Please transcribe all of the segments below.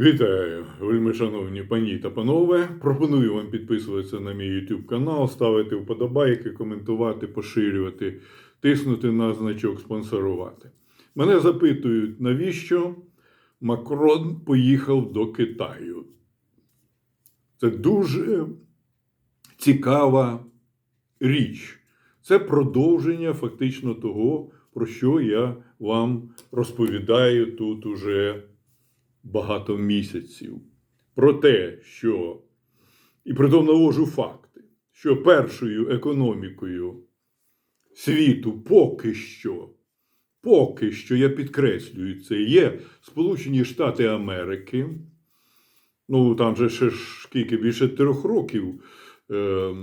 Вітаю, вельми шановні пані та панове. Пропоную вам підписуватися на мій YouTube канал, ставити вподобайки, коментувати, поширювати, тиснути на значок спонсорувати. Мене запитують, навіщо Макрон поїхав до Китаю. Це дуже цікава річ. Це продовження фактично того, про що я вам розповідаю тут уже багато місяців. Про те, що, і притом навожу факти, що першою економікою світу поки що, поки що, я підкреслюю, це є Сполучені Штати Америки. Ну, там же ще скільки більше трьох років е,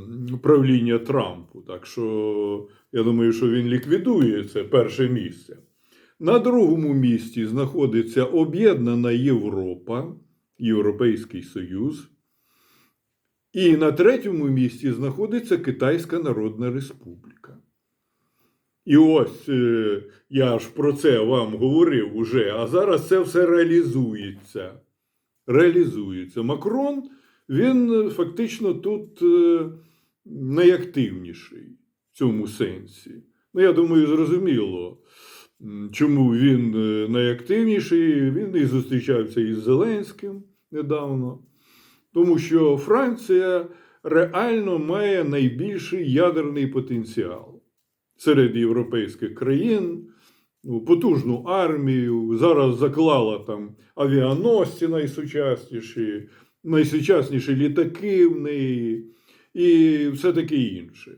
правління Трампу. Так що я думаю, що він ліквідує це перше місце. На другому місці знаходиться Об'єднана Європа, Європейський Союз. І на третьому місці знаходиться Китайська Народна Республіка. І ось е, я ж про це вам говорив уже, а зараз це все реалізується. Реалізується. Макрон, він фактично тут е, найактивніший в цьому сенсі. Ну, я думаю, зрозуміло. Чому він е, найактивніший? Він і зустрічався із Зеленським недавно, тому що Франція реально має найбільший ядерний потенціал серед європейських країн, ну, потужну армію. Зараз заклала там авіаносці найсучасніші, найсучасніші літаки в неї і все таке інше.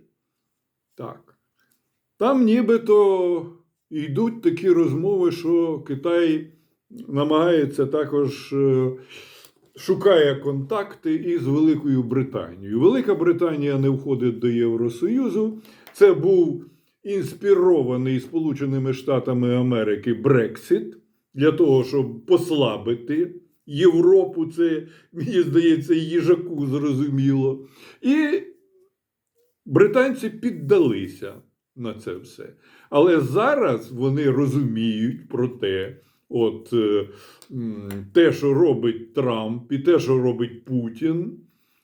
Так. Там нібито йдуть такі розмови, що Китай намагається також е, шукає контакти із Великою Британією. Велика Британія не входить до Євросоюзу. Це був інспірований Сполученими Штатами Америки Брексит для того, щоб послабити Європу. Це, мені здається, їжаку зрозуміло. І британці піддалися на це все. Але зараз вони розуміють про те, от е, те, що робить Трамп, і те, що робить Путін,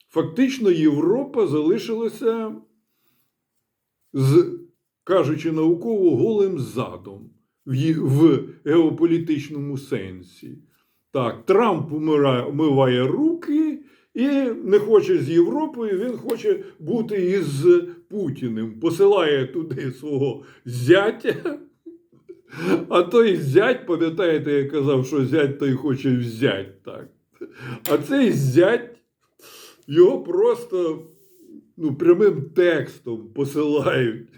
фактично Європа залишилася з, кажучи науково, голим задом в, геополітичному сенсі. Так, Трамп умиває руки і не хоче з Європою, він хоче бути із Путіним, посилає туди свого зятя. А той зять, пам'ятаєте, я казав, що зять той хоче взять так. А цей зять його просто ну, прямим текстом посилають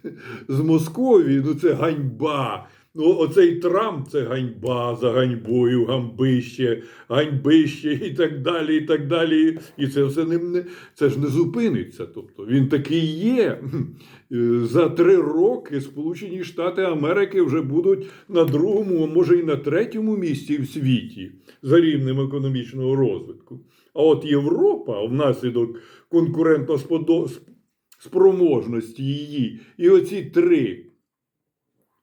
з Московії. Ну, це ганьба. Ну, оцей Трамп це ганьба за ганьбою, гамбище, ганьбище і так далі. І так далі. І це все не, це ж не зупиниться. Тобто він такий є. За три роки Сполучені Штати Америки вже будуть на другому, а може і на третьому місці в світі за рівнем економічного розвитку. А от Європа внаслідок конкурентоспроможності її, і оці три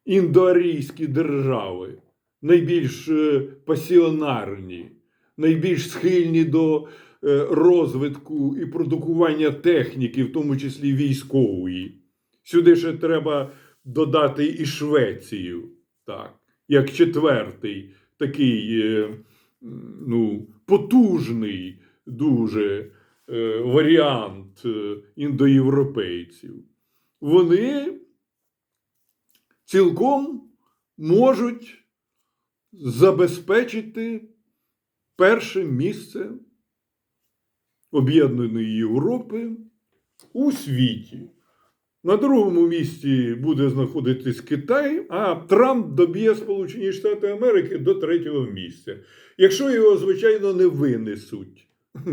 індоарійські держави, найбільш е, пасіонарні, найбільш схильні до е, розвитку і продукування техніки, в тому числі військової. Сюди ще треба додати і Швецію, так, як четвертий такий е, ну, потужний дуже варіант індоєвропейців. Вони цілком можуть забезпечити перше місце Об'єднаної Європи у світі. На другому місці буде знаходитись Китай, а Трамп доб'є Сполучені Штати Америки до третього місця. Якщо його, звичайно, не винесуть.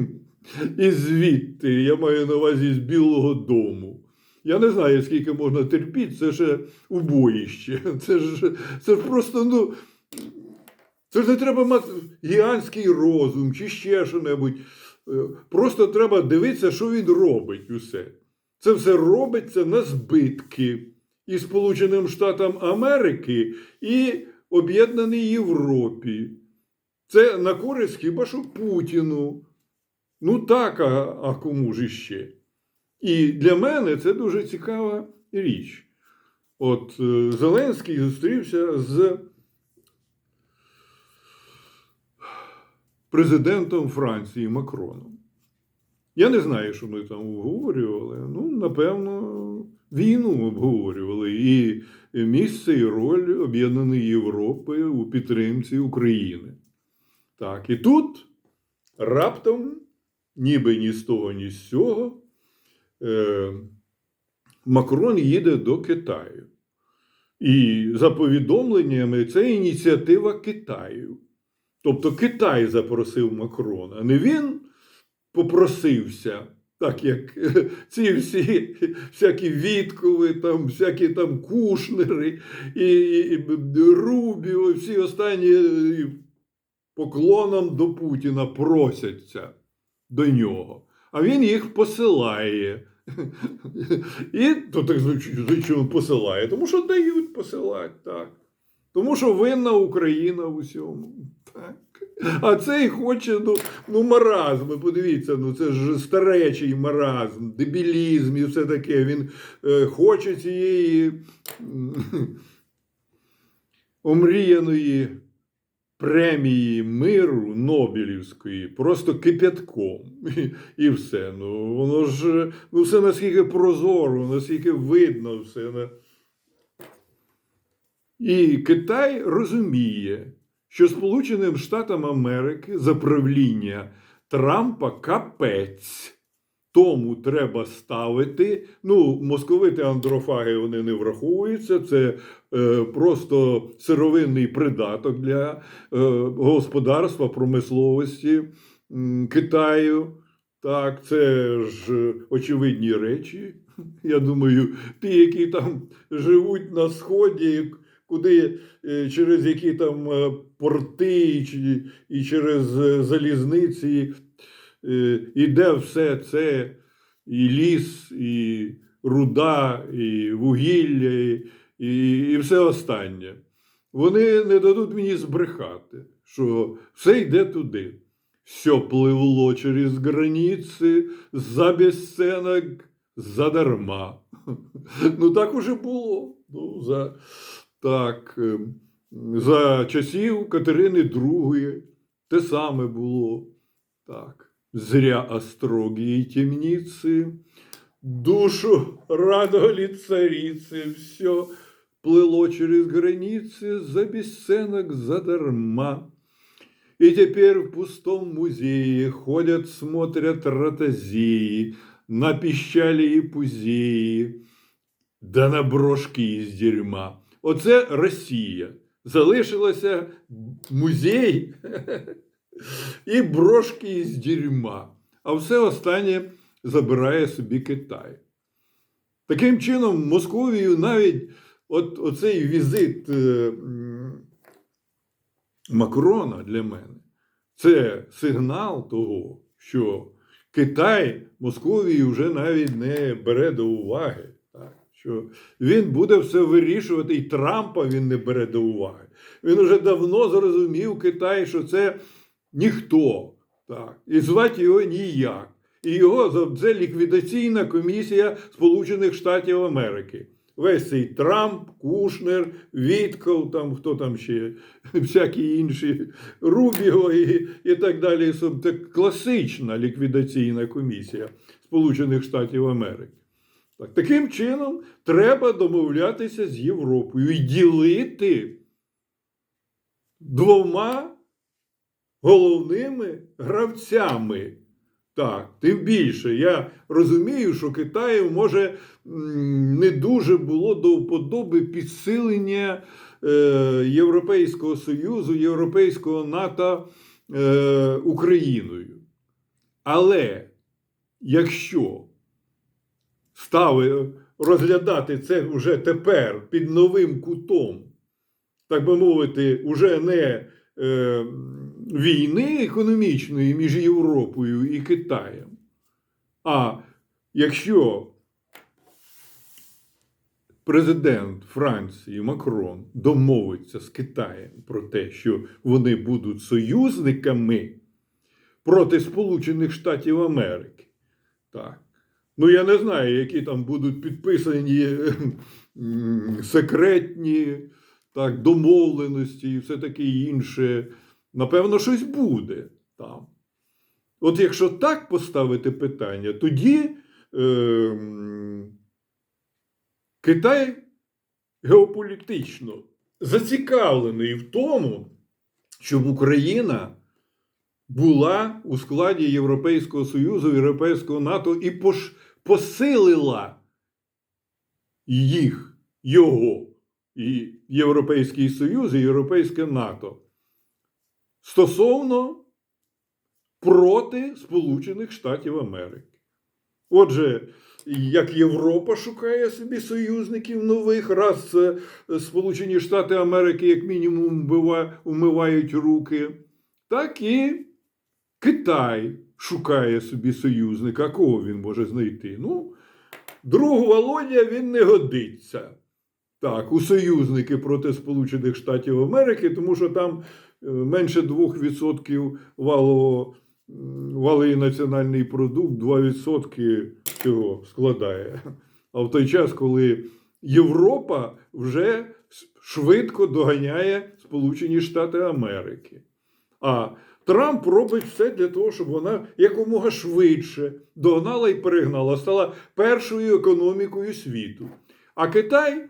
І звідти, я маю на увазі з Білого Дому. Я не знаю, скільки можна терпіти, це ще убоїще. Це ж, це ж просто, ну. Це ж не треба мати гігантський розум чи ще що-небудь. Е, Просто треба дивитися, що він робить усе. Це все робиться на збитки і Сполученим Штатам Америки, і Об'єднаній Європі. Це на користь хіба що Путіну. Ну так, а, а кому ж іще? І для мене це дуже цікава річ. От е, Зеленський зустрівся з президентом Франції Макроном. Я не знаю, що ми там обговорювали. Ну, напевно, війну обговорювали і місце і роль Об'єднаної Європи у підтримці України. Так, і тут раптом, ніби ні з того, ні з цього, Макрон їде до Китаю. І за повідомленнями, це ініціатива Китаю. Тобто Китай запросив Макрона, не він попросився, так як е, ці всі всякі Віткови, там, всякі там Кушнери і, і, і Рубіо, всі останні е, поклоном до Путіна просяться до нього. А він їх посилає. І то так звичайно посилає, тому що дають посилати, так. Тому що винна Україна в усьому. Так. А цей хоче, ну, ну маразм. Подивіться, ну це ж старечий маразм, дебілізм і все таке. Він е, хоче цієї омріяної премії миру Нобелівської просто кипятком. І, і все. Ну, воно ж ну, все наскільки прозоро, наскільки видно все. І Китай розуміє, що Сполученим Штатам Америки за правління Трампа капець. Тому треба ставити. Ну, московити андрофаги вони не враховуються. Це е, просто сировинний придаток для е, господарства, промисловості м, Китаю. Так, це ж очевидні речі. Я думаю, ті, які там живуть на сході, куди е, через які там е, порти і через е, залізниці е, іде все це, і ліс, і руда, і вугілля, і, і, і все останнє. Вони не дадуть мені збрехати, що все йде туди. Все пливло через границі за безценок, задарма. Ну так уже було. Ну, за, так, е, за часів Катерини II те саме було. Так. Зря острогие темницы, душу радовали царицы, все плыло через границы за бесценок задарма. И теперь в пустом музее ходят, смотрят ротозеи на пищали и пузеї, да на брошки із дерьма. Оце Росія. Залишилося музей і брошки із дерьма. А все останнє забирає собі Китай. Таким чином, Московію навіть от, оцей візит е, Макрона для мене це сигнал того, що Китай Московію вже навіть не бере до уваги. Так, що він буде все вирішувати, і Трампа він не бере до уваги. Він вже давно зрозумів Китай, що це ніхто. Так, і звати його ніяк. І його це ліквідаційна комісія Сполучених Штатів Америки. Весь цей Трамп, Кушнер, Вітков, там хто там ще, всякі інші, Рубіо і, і так далі. Це класична ліквідаційна комісія Сполучених Штатів Америки. Так, таким чином, треба домовлятися з Європою і ділити двома головними гравцями. Так, тим більше я розумію, що Китаю може не дуже було до вподоби підсилення е, Європейського Союзу, Європейського НАТО е, Україною. Але якщо стави розглядати це вже тепер під новим кутом, так би мовити, уже не е, війни економічної між Європою і Китаєм. А якщо президент Франції Макрон домовиться з Китаєм про те, що вони будуть союзниками проти Сполучених Штатів Америки. Так. Ну, я не знаю, які там будуть підписані секретні так, домовленості і все таке інше. Напевно, щось буде там. От якщо так поставити питання, тоді е, Китай геополітично зацікавлений в тому, щоб Україна була у складі Європейського Союзу, Європейського НАТО і пош- посилила їх, його, і Європейський Союз, і Європейське НАТО стосовно проти Сполучених Штатів Америки. Отже, як Європа шукає собі союзників нових, раз е, Сполучені Штати Америки, як мінімум, умивають руки, так і Китай шукає собі союзника. Кого він може знайти? Ну, другу Володя він не годиться. Так, у союзники проти Сполучених Штатів Америки, тому що там е, менше 2% валового м, валовий національний продукт 2% цього складає. А в той час, коли Європа вже швидко доганяє Сполучені Штати Америки. А Трамп робить все для того, щоб вона якомога швидше догнала і перегнала, стала першою економікою світу. А Китай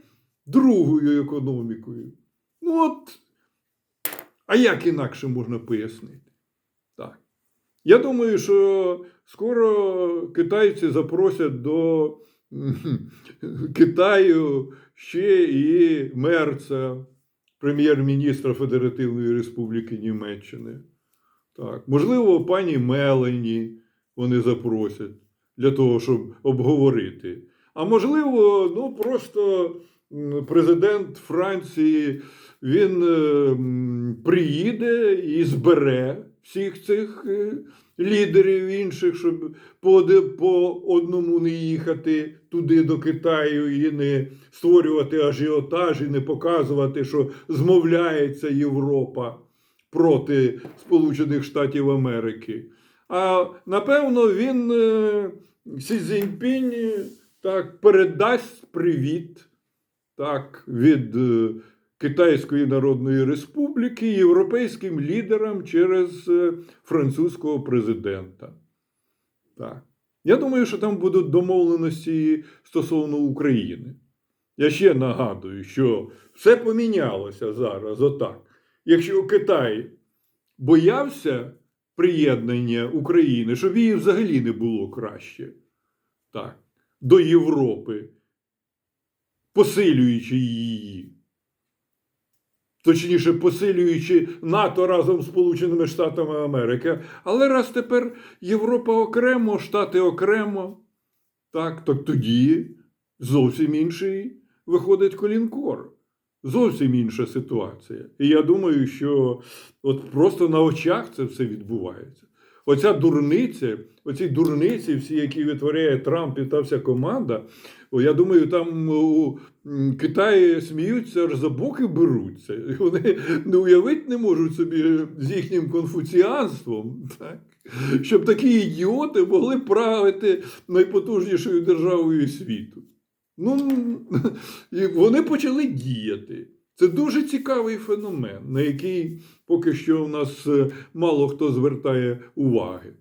другою економікою. Ну от, а як інакше можна пояснити? Так. Я думаю, що скоро китайці запросять до Китаю ще і мерца, прем'єр-міністра Федеративної Республіки Німеччини. Так. Можливо, пані Мелені вони запросять для того, щоб обговорити. А можливо, ну просто президент Франції він е, приїде і збере всіх цих е, лідерів інших, щоб по, по одному не їхати туди до Китаю і не створювати ажіотаж, і не показувати, що змовляється Європа проти Сполучених Штатів Америки. А напевно, він е, Сі Цзіньпінь так передасть привіт так, від е, Китайської Народної Республіки європейським лідерам через е, французького президента. Так. Я думаю, що там будуть домовленості стосовно України. Я ще нагадую, що все помінялося зараз отак. Якщо Китай боявся приєднання України, щоб її взагалі не було краще так, до Європи, посилюючи її. Точніше, посилюючи НАТО разом з Сполученими Штатами Америки. Але раз тепер Європа окремо, Штати окремо, так, то тоді зовсім інший виходить колінкор. Зовсім інша ситуація. І я думаю, що от просто на очах це все відбувається. Оця дурниця, оці дурниці, всі, які витворяє Трамп і та вся команда, я думаю, там у Китаї сміються аж за боки беруться. І Вони не уявити не можуть собі з їхнім конфуціанством, так? щоб такі ідіоти могли правити найпотужнішою державою світу. Ну, і вони почали діяти. Це дуже цікавий феномен, на який поки що у нас е, мало хто звертає уваги.